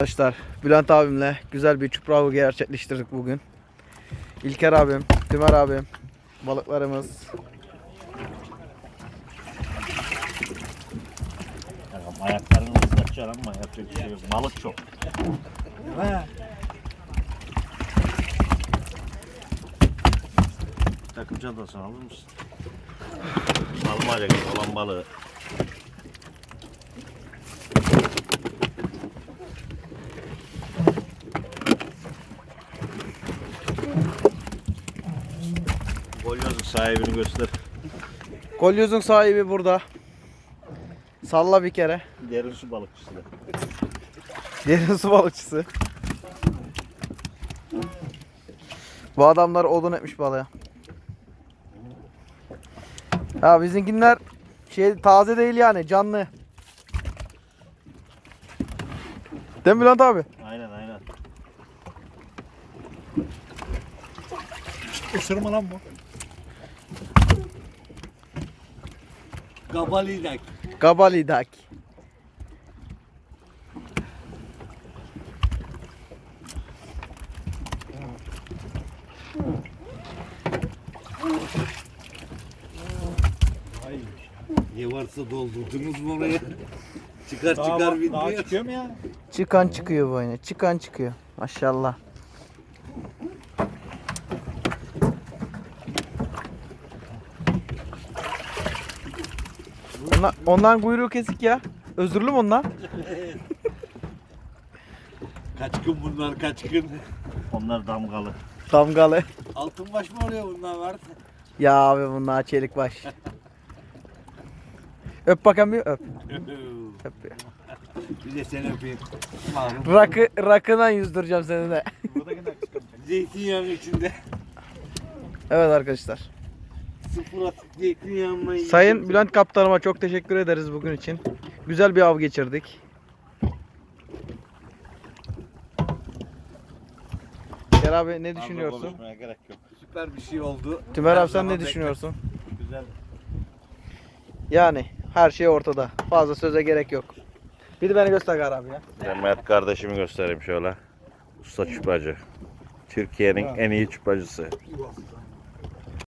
Arkadaşlar Bülent abimle güzel bir çupra avı gerçekleştirdik bugün. İlker abim, Tümer abim, balıklarımız. Ayaklarını ıslatacaksın ama yapacak bir şey yok. Balık çok. Takım çantasını alır mısın? Almaca gibi olan balığı. Golyozun sahibini göster. Kolyozun sahibi burada. Salla bir kere. Derin su balıkçısı da. Derin su balıkçısı. Bu adamlar odun etmiş balığa. Ya bizimkiler şey taze değil yani canlı. Değil mi Bülent abi? Aynen aynen. Isırma lan bu. Gabalidak. Gabalidak. Ay. Ne varsa doldurdunuz mu oraya? çıkar çıkar Daha bitmiyor. çıkıyor mu ya? Çıkan çıkıyor bu oyuna. Çıkan çıkıyor. Maşallah. Ondan, ondan kuyruğu kesik ya. Özürlü mü ondan? Kaç gün bunlar kaç gün. Onlar damgalı. Damgalı. Altın baş mı oluyor bunlar var? Ya abi bunlar çelik baş. Öp bakalım bir öp. öp. bir. bir de seni öpeyim. Malum. Rakı, rakından yüzdüreceğim seni de. Zeytinyağının içinde. Evet arkadaşlar. Sıfır atık zeytinyağına Sayın Bülent Kaptanıma çok teşekkür ederiz bugün için. Güzel bir av geçirdik. Gel abi ne düşünüyorsun? Gerek yok. Süper bir şey oldu. Tümer Her abi sen ne düşünüyorsun? Güzel. Yani her şey ortada. Fazla söze gerek yok. Bir de beni göster Gar abi ya. Ben Mert kardeşimi göstereyim şöyle. Usta çupacı. Türkiye'nin en iyi çupacısı.